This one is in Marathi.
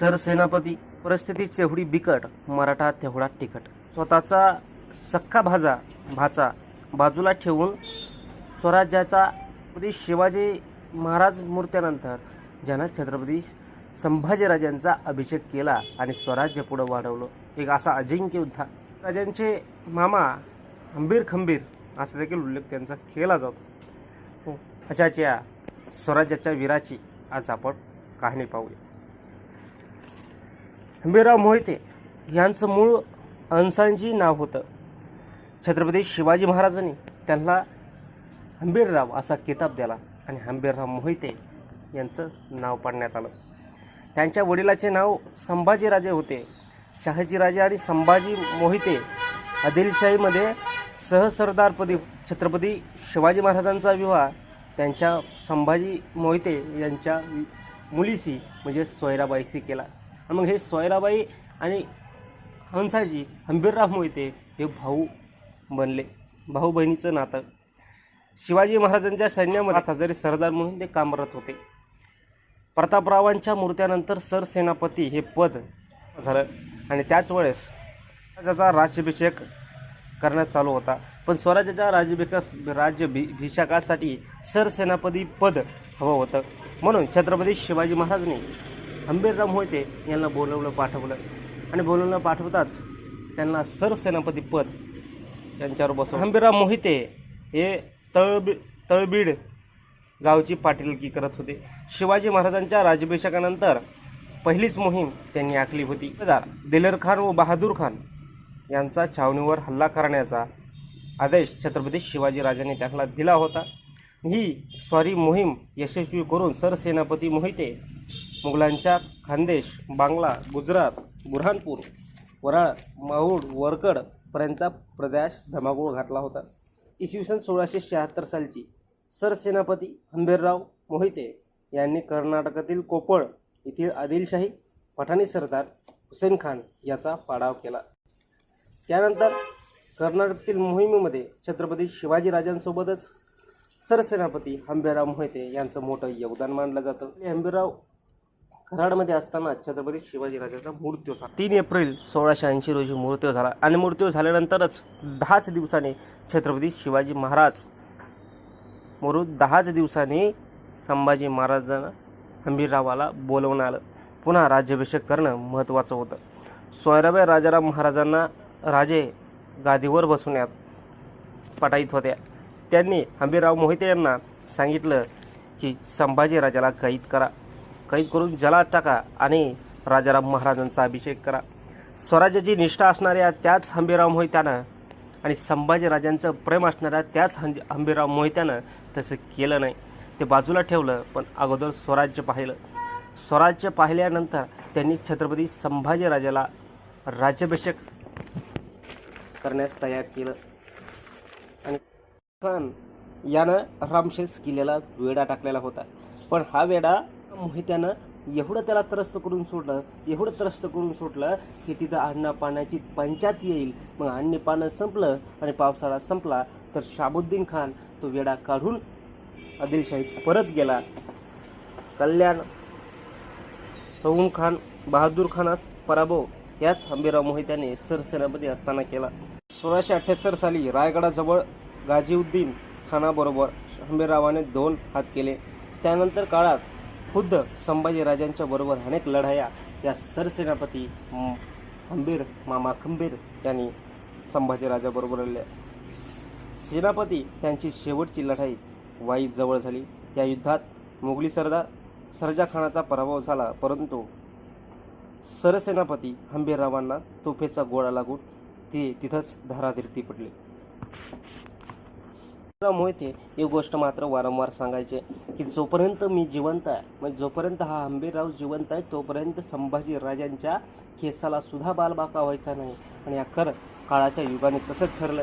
सरसेनापती परिस्थिती तेवढी बिकट मराठा तेवढा तिखट. स्वतःचा सख्खा भाजा भाचा बाजूला ठेवून स्वराज्याचा शिवाजी महाराज मूर्त्यानंतर ज्यानं छत्रपती संभाजीराजांचा अभिषेक केला आणि स्वराज्य पुढं वाढवलं. एक असा अजिंक्य युद्धा. राजांचे मामा खंबीर खंबीर असा देखील उल्लेख त्यांचा केला जातो. हो, अशाच या स्वराज्याच्या वीराची आज आपण कहाणी पाहूया. हंबीरराव मोहिते यांचं मूळ अंसांजी नाव होतं. छत्रपती शिवाजी महाराजांनी त्यांना हंबीरराव असा किताब दिला आणि हंबीरराव मोहिते यांचं नाव पाडण्यात आलं. त्यांच्या वडिलाचे नाव संभाजीराजे होते. शहाजीराजे आणि संभाजी मोहिते आदिलशाहीमध्ये सहसरदारपदी छत्रपती शिवाजी महाराजांचा विवाह त्यांच्या संभाजी मोहिते यांच्या मुलीशी म्हणजे सोयराबाईशी केला. मग हे सोयराबाई आणि हंसाजी हंबीरराव मोहिते हे भाऊ बनले. भाऊ बहिणीचं नातं. शिवाजी महाराजांच्या सैन्यामध्ये हजारी सरदार म्हणून ते कामरत होते. प्रतापरावांच्या मूर्त्यानंतर सरसेनापती हे पद झालं आणि त्याच वेळेस त्याचा राज्याभिषेक करण्यात चालू होता. पण स्वराज्याच्या राज्याभिकास राज्यभिषेकासाठी सरसेनापती पद हवं होतं. म्हणून छत्रपती शिवाजी महाराजांनी हंबीरराव मोहिते यांना बोलवलं पाठवलं. आणि बोलवलं पाठवताच त्यांना सरसेनापती पद यांच्यावर बसवलं. हंबीरराव मोहिते हे तळबी तळबीड गावची पाटीलकी करत होते. शिवाजी महाराजांच्या राज्याभिषेकानंतर पहिलीच मोहीम त्यांनी आखली होती. सरदार दिलेर खान व बहादूर खान यांचा छावणीवर हल्ला करण्याचा आदेश छत्रपती शिवाजीराजांनी त्यांना दिला होता. ही स्वारी मोहीम यशस्वी करून सरसेनापती मोहिते मुघलांच्या खानदेश बांगला गुजरात बुरहानपूर वराळ माहूड वरकड पर्यंतचा प्रदेश धमाकूळ घातला होता. इसवी सन सोळाशे शहात्तर सालची सरसेनापती हंबीरराव मोहिते यांनी कर्नाटकातील कोपळ येथील आदिलशाही पठाणी सरदार हुसेन खान याचा पाडाव केला. त्यानंतर कर्नाटकातील मोहिमेमध्ये छत्रपती शिवाजीराजांसोबतच सरसेनापती हंबीरराव मोहिते यांचं मोठं योगदान मानलं जातं. हंबीरराव कराडमध्ये असताना छत्रपती शिवाजीराजांचा मृत्यू झाला. तीन एप्रिल सोळाशे ऐंशी रोजी मृत्यू झाला. आणि मृत्यू झाल्यानंतरच दहाच दिवसांनी छत्रपती शिवाजी महाराज मरू. दहाच दिवसांनी संभाजी महाराजांना हंबीररावाला बोलवणं आलं. पुन्हा राज्याभिषेक करणं महत्त्वाचं होतं. सोयराबाई राजाराम महाराजांना राजे गादीवर बसवण्यात पटाईत होत्या. त्यांनी हंबीरराव मोहिते यांना सांगितलं की संभाजी राजाला कैद करा. कैद करून जलात टाका आणि राजाराम महाराजांचा अभिषेक करा. स्वराज्याची निष्ठा असणाऱ्या त्याच हंबीराम मोहित्यानं आणि संभाजीराजांचं प्रेम असणाऱ्या त्याच हं हंबीराम मोहित्यानं तसं केलं नाही. ते बाजूला ठेवलं पण अगोदर स्वराज्य पाहिलं. स्वराज्य पाहिल्यानंतर त्यांनी छत्रपती संभाजीराजाला राज्याभिषेक करण्यास तयार केलं. आणि खान यानं रामशेष किल्ल्याला वेढा टाकलेला होता. पण हा वेढा मोहित्यानं एवढं त्याला त्रस्त करून सोडलं एवढं त्रस्त करून सोडलं की तिथं अन्न पाण्याची पंचायत येईल. मग अन्न पानं संपलं आणि पावसाळा संपला तर शाबुद्दीन खान तो वेढा काढून आदिलशाहीत परत गेला. कल्याण रऊम खान बहादूर खानास पराभव याच हंबीराव मोहित्याने सरसेनापती असताना केला. सोळाशे अठ्ठ्याहत्तर साली रायगडाजवळ गाजीउद्दीन खानाबरोबर हंबीररावाने दोन हात केले. त्यानंतर काळात खुद्द संभाजीराजांच्या बरोबर अनेक लढाया या सरसेनापती खंबीर हंबीर मामा खंबीर यांनी संभाजीराजाबरोबर लढल्या. सेनापती त्यांची शेवटची लढाई वाईजवळ झाली. या युद्धात मुघली सरदार सरजाखानाचा पराभव झाला परंतु सरसेनापती हंबीररावांना तोफेचा गोळा लागून ते तिथंच धाराधिरती पडले. मोहिते एक गोष्ट मात्र वारंवार सांगायचे की जोपर्यंत मी जिवंत आहे म्हणजे जोपर्यंत हा हंबीरराव जिवंत आहे तोपर्यंत संभाजी राजांच्या केसाला सुद्धा बालबाका व्हायचा नाही. आणि अखर काळाच्या युगाने तसंच ठरलं.